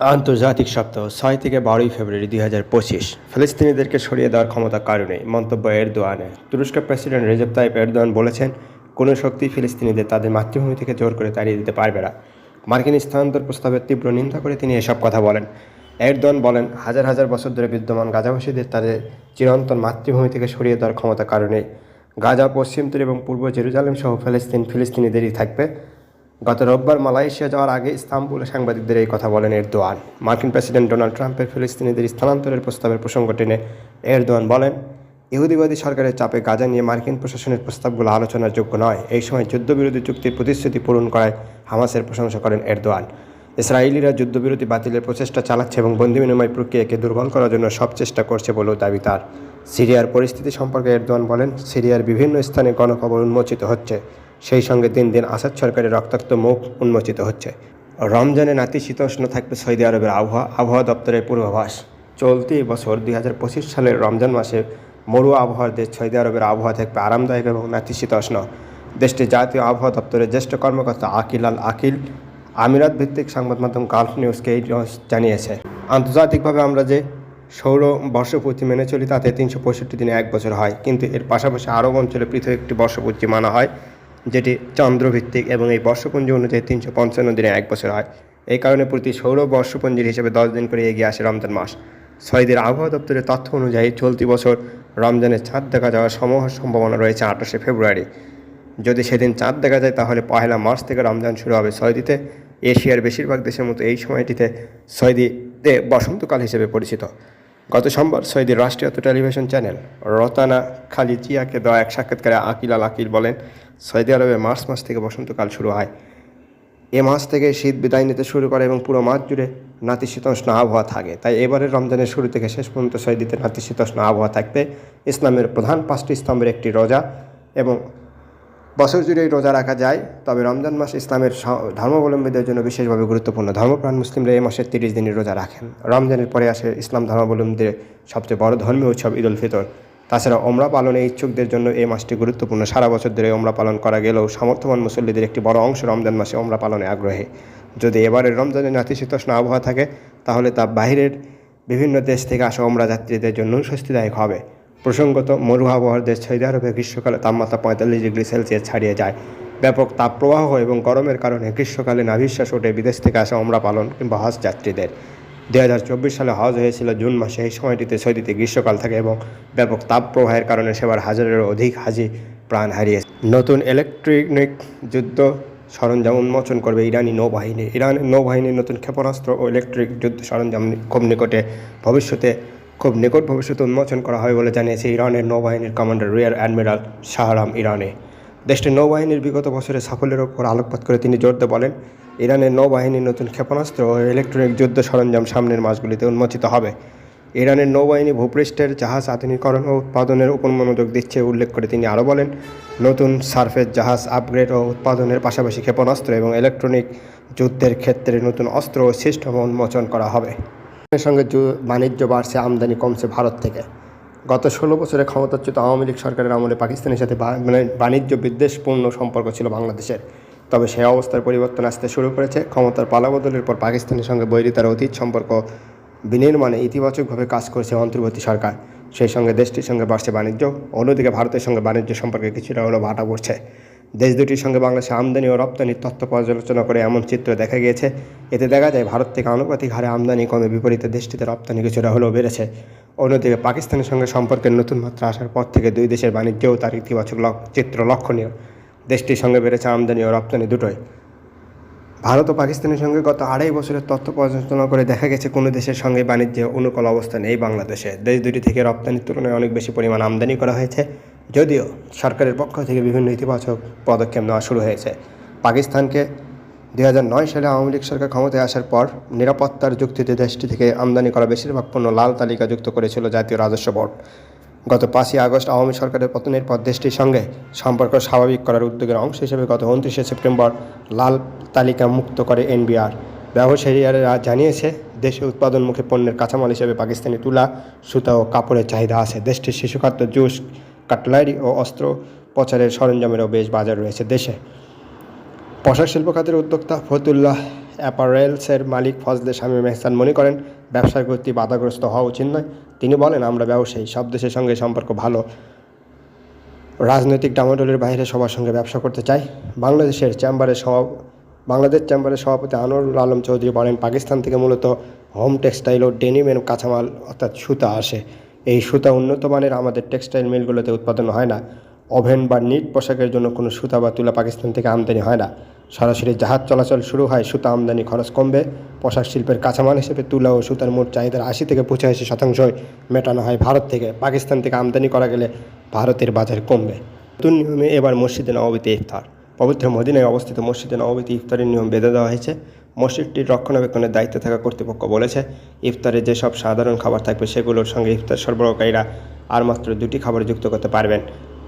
আন্তর্জাতিক সপ্তাহ, ছয় থেকে বারোই ফেব্রুয়ারি দুই হাজার পঁচিশ। ফিলিস্তিনিদেরকে সরিয়ে দেওয়ার ক্ষমতা কারণে মন্তব্য এরদোয়ানের তুরস্কের প্রেসিডেন্ট রেজব তাইপ এরদোয়ান বলেছেন, কোনো শক্তি ফিলিস্তিনিদের তাদের মাতৃভূমি থেকে জোর করে তাড়িয়ে দিতে পারবে না। মার্কিন স্থানান্তর প্রস্তাবের তীব্র নিন্দা করে তিনি এসব কথা বলেন। এরদোয়ান বলেন, হাজার হাজার বছর ধরে বিদ্যমান গাজাবাসীদের তাদের চিরন্তন মাতৃভূমি থেকে সরিয়ে দেওয়ার ক্ষমতা কারণে গাজা, পশ্চিম তীর এবং পূর্ব জেরুজালেম সহ ফিলিস্তিন ফিলিস্তিনিদেরই থাকবে। গত রোববার মালয়েশিয়া যাওয়ার আগে ইস্তাম্বুলে সাংবাদিকদের এই কথা বলেন এরদোয়ান। মার্কিন প্রেসিডেন্ট ডোনাল্ড ট্রাম্পের ফিলিস্তিনিদের স্থানান্তরের প্রস্তাবের প্রসঙ্গ টেনে এরদোয়ান বলেন, ইহুদিবাদী সরকারের চাপে গাজা নিয়ে মার্কিন প্রশাসনের প্রস্তাবগুলো আলোচনার যোগ্য নয়। এই সময় যুদ্ধবিরোধী চুক্তির প্রতিশ্রুতি পূরণ করায় হামাসের প্রশংসা করেন এরদোয়ান। ইসরায়েলিরা যুদ্ধবিরতি বাতিলের প্রচেষ্টা চালাচ্ছে এবং বন্দি বিনিময় প্রক্রিয়াকে দুর্বল করার জন্য সব চেষ্টা করছে বলেও দাবি তার। সিরিয়ার পরিস্থিতি সম্পর্কে এরদোয়ান বলেন, সিরিয়ার বিভিন্ন স্থানে গণখবর উন্মোচিত হচ্ছে। সেই সঙ্গে দিন দিন আসাদ সরকারের রক্তাক্ত মুখ উন্মোচিত হচ্ছে। রমজানে নাতিশীতোষ্ণ থাকবে সৌদি আরবের আবহাওয়া আবহাওয়া দপ্তরের পূর্বাভাস। চলতি বছর দুই হাজার পঁচিশ সালের রমজান মাসে মরু আবহাওয়ার দেশ সৌদি আরবের আবহাওয়া থাকবে আরামদায়ক এবং নাতিশীতোষ্ণ দেশটির জাতীয় আবহাওয়া দপ্তরের জ্যেষ্ঠ কর্মকর্তা আকিল আল আকিল আমিরাত ভিত্তিক সংবাদ মাধ্যম গালফ নিউজকে এই জানিয়েছে। আন্তর্জাতিকভাবে আমরা যে সৌর বর্ষপূর্তি মেনে চলি, তাতে তিনশো পঁয়ষট্টি দিনে এক বছর হয়। কিন্তু এর পাশাপাশি আরব অঞ্চলে পৃথক একটি বর্ষপূর্তি মানা হয়। যেটি চন্দ্রভিত্তিক এবং এই বর্ষপঞ্জি অনুযায়ী তিনশো পঞ্চান্ন দিনে এক বছর হয়। এই কারণে প্রতি সৌর বর্ষপঞ্জির হিসেবে দশ দিন করে এগিয়ে আসে রমজান মাস। সৌদির আবহাওয়া দপ্তরের তথ্য অনুযায়ী চলতি বছর রমজানের চাঁদ দেখা যাওয়ার সমূহ সম্ভাবনা রয়েছে আঠাশে ফেব্রুয়ারি। যদি সেদিন চাঁদ দেখা যায়, তাহলে পহেলা মার্চ থেকে রমজান শুরু হবে সৌদিতে এশিয়ার বেশিরভাগ দেশের মতো এই সময়টিতে সৌদিতে বসন্তকাল হিসেবে পরিচিত। গত সোমবার সৌদির রাষ্ট্রীয় টেলিভিশন চ্যানেল রতানা খালিজিয়াকে দেওয়া এক সাক্ষাৎকারে আকিল আল আকিল বলেন সৌদি আরবে মার্চ মাস থেকে বসন্তকাল শুরু হয়। এ মাস থেকে শীত বিদায় নিতে শুরু করে এবং পুরো মাস জুড়ে নাতিশীতোষ্ণ আবহাওয়া থাকে। তাই এবারের রমজানের শুরু থেকে শেষ পর্যন্ত সৌদিতে নাতিশীতোষ্ণ আবহাওয়া থাকবে। ইসলামের প্রধান পাঁচটি স্তম্ভের একটি রোজা এবং বছর জুড়েই রোজা রাখা যায়। তবে রমজান মাস ইসলামের ধর্মাবলম্বীদের জন্য বিশেষভাবে গুরুত্বপূর্ণ। ধর্মপ্রাণ মুসলিমরা এই মাসের তিরিশ দিনের রোজা রাখেন। রমজানের পরে আসে ইসলাম ধর্মাবলম্বীদের সবচেয়ে বড় ধর্মীয় উৎসব ঈদ উল ফিতর। তাছাড়া ওমরা পালনে ইচ্ছুকদের জন্য এই মাসটি গুরুত্বপূর্ণ। সারা বছর ধরে ওমরা পালন করা গেলেও সামর্থ্যবান মুসল্লিদের একটি বড় অংশ রমজান মাসে ওমরা পালনে আগ্রহী। যদি এবারের রমজানে নাতিশীতোষ্ণ আবহাওয়া থাকে, তাহলে তা বাইরের বিভিন্ন দেশ থেকে আসা ওমরা যাত্রীদের জন্য স্বস্তিদায়ক হবে। প্রসঙ্গত, মরু আবহাওয়ার দেশ সৌদি আরবে গ্রীষ্মকালে তাপমাত্রা পঁয়তাল্লিশ ডিগ্রি সেলসিয়াস ছাড়িয়ে যায়। ব্যাপক তাপপ্রবাহ এবং গরমের কারণে গ্রীষ্মকালে নাভিশ্বাস ওঠে বিদেশ থেকে আসা ওমরা পালন কিংবা হজ যাত্রীদের। দুই হাজার চব্বিশ সালে হজ হয়েছিল, জুন মাসে। এই সময়টিতে সৌদিতে গ্রীষ্মকাল থাকে এবং ব্যাপক তাপপ্রবাহের কারণে সেবার হাজারেরও অধিক হাজি প্রাণ হারিয়েছে। নতুন ইলেকট্রনিক যুদ্ধ সরঞ্জাম উন্মোচন করবে ইরানি নৌবাহিনী। ইরানের নৌবাহিনীর নতুন ক্ষেপণাস্ত্র ও ইলেকট্রিক যুদ্ধ সরঞ্জাম খুব নিকটে ভবিষ্যতে, খুব নিকট ভবিষ্যতে উন্মোচন করা হয় বলে জানিয়েছে ইরানের নৌবাহিনীর কমান্ডার রিয়ার অ্যাডমিরাল শাহরাম ইরানে। দেশটির নৌবাহিনীর বিগত বছরের সাফল্যের ওপর আলোকপাত করে তিনি জোর দিয়ে বলেন ইরানের নৌবাহিনীর নতুন ক্ষেপণাস্ত্র ও ইলেকট্রনিক যুদ্ধ সরঞ্জাম সামনের মাসগুলিতে উন্মোচিত হবে। ইরানের নৌবাহিনী ভূপৃষ্ঠের জাহাজ আধুনিকরণ ও উৎপাদনের উপর মনোযোগ দিচ্ছে উল্লেখ করে তিনি আরও বলেন, নতুন সার্ফেস জাহাজ আপগ্রেড ও উৎপাদনের পাশাপাশি ক্ষেপণাস্ত্র এবং ইলেকট্রনিক যুদ্ধের ক্ষেত্রে নতুন অস্ত্র ও সিস্টেম উন্মোচন করা হবে। এর সঙ্গে বাণিজ্য বাড়ছে আমদানি কমছে ভারত থেকে। গত ষোলো বছরে ক্ষমতাচ্যুত আওয়ামী লীগ সরকারের আমলে পাকিস্তানের সাথে মানে বাণিজ্য বিদ্বেষপূর্ণ সম্পর্ক ছিল বাংলাদেশের। তবে সেই অবস্থার পরিবর্তন আসতে শুরু করেছে ক্ষমতার পালাবদলের পর পাকিস্তানের সঙ্গে বৈরিতার অতীত সম্পর্ক বিনির্মাণে ইতিবাচকভাবে কাজ করছে অন্তর্বর্তী সরকার। সেই সঙ্গে দেশটির সঙ্গে বাড়ছে বাণিজ্য, অন্যদিকে ভারতের সঙ্গে বাণিজ্য সম্পর্কে কিছুটা হলেও ভাটা পড়ছে। দেশ দুটির সঙ্গে বাংলাদেশে আমদানি ও রপ্তানির তথ্য পর্যালোচনা করে এমন চিত্র দেখা গিয়েছে। এতে দেখা যায়, ভারত থেকে আনুপাতিক হারে আমদানি কমে, বিপরীতে দেশটিতে রপ্তানি কিছুটা হলেও বেড়েছে। অন্যদিকে পাকিস্তানের সঙ্গে সম্পর্কের নতুন মাত্রা আসার পর থেকে দুই দেশের বাণিজ্যও তার ইতিবাচক চিত্র লক্ষণীয়। দেশটির সঙ্গে বেড়েছে আমদানি ও রপ্তানি দুটোই। ভারত ও পাকিস্তানের সঙ্গে গত আড়াই বছরের তথ্য পর্যালোচনা করে দেখা গেছে, কোনো দেশের সঙ্গে বাণিজ্যে অনুকূল অবস্থা নেই বাংলাদেশে। দেশ দুটি থেকে রপ্তানির তুলনায় অনেক বেশি পরিমাণ আমদানি করা হয়েছে, যদিও সরকারের পক্ষ থেকে বিভিন্ন ইতিবাচক পদক্ষেপ নেওয়া শুরু হয়েছে। পাকিস্তানকে দুই হাজার নয় সালে আওয়ামী লীগ সরকার ক্ষমতায় আসার পর নিরাপত্তার যুক্তিতে দেশটি থেকে আমদানি করা বেশিরভাগ পণ্য লাল তালিকাযুক্ত করেছিল জাতীয় রাজস্ব বোর্ড। গত পাঁচই আগস্ট আওয়ামী সরকারের পতনের পর দেশটির সঙ্গে সম্পর্ক স্বাভাবিক করার উদ্যোগের অংশ হিসেবে গত উনত্রিশে সেপ্টেম্বর লাল তালিকা মুক্ত করে এনবিআর। ব্যবসায়ীরা জানিয়েছে, দেশে উৎপাদনমুখী পণ্যের কাঁচামাল হিসেবে পাকিস্তানি তুলা, সুতা ও কাপড়ের চাহিদা আছে। দেশটির শিশুখাদ্য, জুস, কাটলারি ও অস্ত্র প্রচারের সরঞ্জামেরও বেশ বাজার রয়েছে দেশে। পোশাক শিল্প খাতের উদ্যোক্তা ফতুল্লাহ অ্যাপারেলসের মালিক ফজলে স্বামী এহসান মনে করেন, ব্যবসার গতি বাধাগ্রস্ত হওয়া উচিত নয়। তিনি বলেন, আমরা ব্যবসায়ী, সব দেশের সঙ্গে সম্পর্ক ভালো। রাজনৈতিক ডামাডোলের বাইরে সবার সঙ্গে ব্যবসা করতে চাই। বাংলাদেশের চেম্বারের সভা, বাংলাদেশ চেম্বারের সভাপতি আনোয়ারুল আলম চৌধুরী বলেন, পাকিস্তান থেকে মূলত হোম টেক্সটাইল ও ডেনিমের কাঁচামাল, অর্থাৎ সুতা আসে। এই সুতা উন্নত মানের আমাদের টেক্সটাইল মিলগুলোতে উৎপাদন হয় না। ওভেন বা নিট পোশাকের জন্য কোনো সুতা বা তুলা পাকিস্তান থেকে আমদানি হয় না। সরাসরি জাহাজ চলাচল শুরু হয়, সুতা আমদানি খরচ কমবে। পোশাক শিল্পের কাঁচামাল হিসেবে তুলা ও সুতার মোট চাহিদার আশি থেকে পঁচাশি শতাংশই মেটানো হয় ভারত থেকে। পাকিস্তান থেকে আমদানি করা গেলে ভারতের বাজার কমবে। নতুন নিয়মে এবার মসজিদে নবমীতে ইফতার। পবিত্র মদিনায় অবস্থিত মসজিদে নবমীতে ইফতারের নিয়ম বেঁধে দেওয়া হয়েছে। মসজিদটির রক্ষণাবেক্ষণের দায়িত্বে থাকা কর্তৃপক্ষ বলেছে, ইফতারে যেসব সাধারণ খাবার থাকবে সেগুলোর সঙ্গে ইফতার সরবরাহকারীরা আর মাত্র দুটি খাবার যুক্ত করতে পারবেন।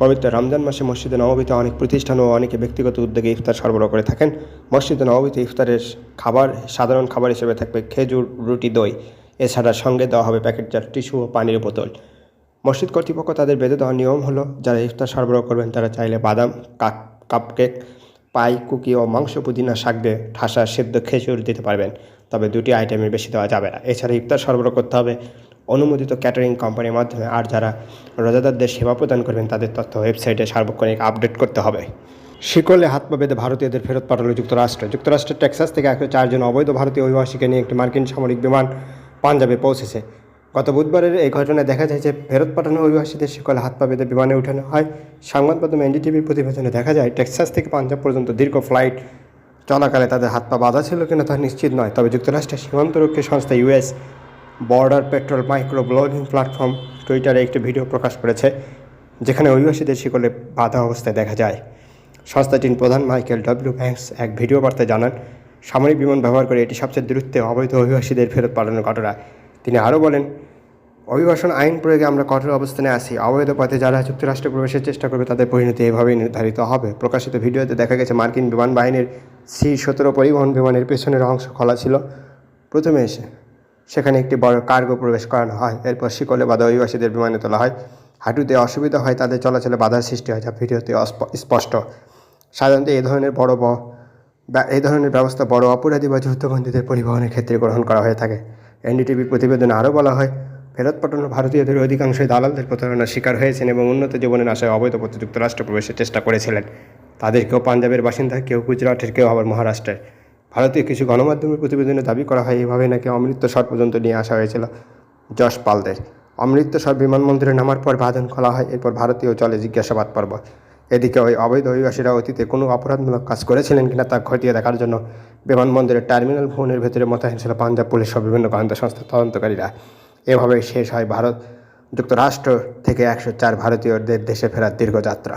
পবিত্র রমজান মাসে মসজিদে নবমীতে অনেক প্রতিষ্ঠান ও অনেকে ব্যক্তিগত উদ্যোগে ইফতার সরবরাহ করে থাকেন। মসজিদে নবমীতে ইফতারের খাবার, সাধারণ খাবার হিসেবে থাকবে খেজুর, রুটি, দই। এছাড়া সঙ্গে দেওয়া হবে প্যাকেটজাত টিস্যু ও পানির বোতল। মসজিদ কর্তৃপক্ষ তাদের বেঁধে দেওয়ার নিয়ম হলো, যারা ইফতার সরবরাহ করবেন তারা চাইলে বাদাম কাপ কাপকেক, পাই, কুকি ও মাংস, পুদিনা, শাক দিয়ে ঠাসা, সেদ্ধ খেজুর দিতে পারবেন। তবে দুটি আইটেমের বেশি দেওয়া যাবে না। এছাড়া ইফতার সরবরাহ করতে হবে অনুমোদিত ক্যাটারিং কোম্পানির মাধ্যমে আর যারা রোজাদারদের সেবা প্রদান করবেন, তাদের তথ্য ওয়েবসাইটে সার্বক্ষণিক আপডেট করতে হবে। শিকলে হাত পা বেঁধে ভারতীয়দের ফেরত পাঠালো যুক্তরাষ্ট্র। যুক্তরাষ্ট্রের টেক্সাস থেকে একশো চারজন অবৈধ ভারতীয় অভিবাসীকে নিয়ে একটি মার্কিন সামরিক বিমান পাঞ্জাবে পৌঁছেছে। গত বুধবারের এই ঘটনায় দেখা যায় যে ফেরত পাঠানো অভিবাসীদের শিকলে হাত পা বেঁধে বিমানে উঠানো হয়। সংবাদ মাধ্যম এনডিটিভির প্রতিবেদনে দেখা যায়, টেক্সাস থেকে পাঞ্জাব পর্যন্ত দীর্ঘ ফ্লাইট চলাকালে তাদের হাত পা বাঁধা ছিল কিনা তা নিশ্চিত নয়। তবে যুক্তরাষ্ট্রের সীমান্তরক্ষী সংস্থা US border patrol micro blogging platform টুইটারে একটি ভিডিও প্রকাশ করেছে, যেখানে অভিবাসীদের শিকলে বাধা অবস্থায় দেখা যায়। সংস্থাটির প্রধান মাইকেল ডব্লিউ ব্যাংকস এক ভিডিও বার্তায় জানান, সামরিক বিমান ব্যবহার করে এটি সবচেয়ে দূরত্বে অবৈধ অভিবাসীদের ফেরত পাঠানোর ঘটনা তিনি আরও বলেন, অভিবাসন আইন প্রয়োগে আমরা কঠোর অবস্থানে আসি অবৈধ পথে যারা যুক্তরাষ্ট্রে প্রবেশের চেষ্টা করবে তাদের পরিণতি এভাবেই নির্ধারিত হবে। প্রকাশিত ভিডিওতে দেখা গেছে, মার্কিন বিমান বাহিনীর সি সতেরো পরিবহন বিমানের পেছনের অংশ খোলা ছিল। প্রথমে এসে সেখানে একটি বড় কার্গো প্রবেশ করানো হয়। এরপর শিকলে বাধা অভিবাসীদের বিমানে তোলা হয়। হাঁটুতে অসুবিধা হয়, তাদের চলাচলে বাধার সৃষ্টি হয়, যা ভিডিওতে স্পষ্ট। সাধারণত এই ধরনের বড় এই ধরনের ব্যবস্থা বড় অপরাধী বা যুদ্ধবন্দীদের পরিবহনের ক্ষেত্রে গ্রহণ করা হয়ে থাকে। এনডিটিভি প্রতিবেদনে আরও বলা হয়, ফেরত পাঠানো ভারতীয়দের অধিকাংশই দালালদের প্রতারণার শিকার হয়েছেন এবং উন্নত জীবনের আশায় অবৈধ পথে যুক্তরাষ্ট্র প্রবেশের চেষ্টা করেছিলেন। তাদের কেউ পাঞ্জাবের বাসিন্দা, কেউ গুজরাটের, কেউ আবার মহারাষ্ট্রের। ভারতীয় কিছু গণমাধ্যমের প্রতিবেদনে দাবি করা হয়, এভাবে নাকি অমৃতসর পর্যন্ত নিয়ে আসা হয়েছিল যশ পালদের। অমৃতসর বিমানবন্দরে নামার পর বাঁধন খোলা হয়, এরপর ভারতীয় চলে জিজ্ঞাসাবাদ পর্ব। এদিকে ওই অবৈধ অভিবাসীরা অতীতে কোনো অপরাধমূলক কাজ করেছিলেন কিনা তা খতিয়ে দেখার জন্য বিমানবন্দরের টার্মিনাল ভবনের ভেতরে মোতায়েন ছিল পাঞ্জাব পুলিশ সহ বিভিন্ন গোয়েন্দা সংস্থার তদন্তকারীরা। এভাবে শেষ হয় ভারত, যুক্তরাষ্ট্র থেকে একশো চার ভারতীয়দের দেশে ফেরার দীর্ঘ যাত্রা।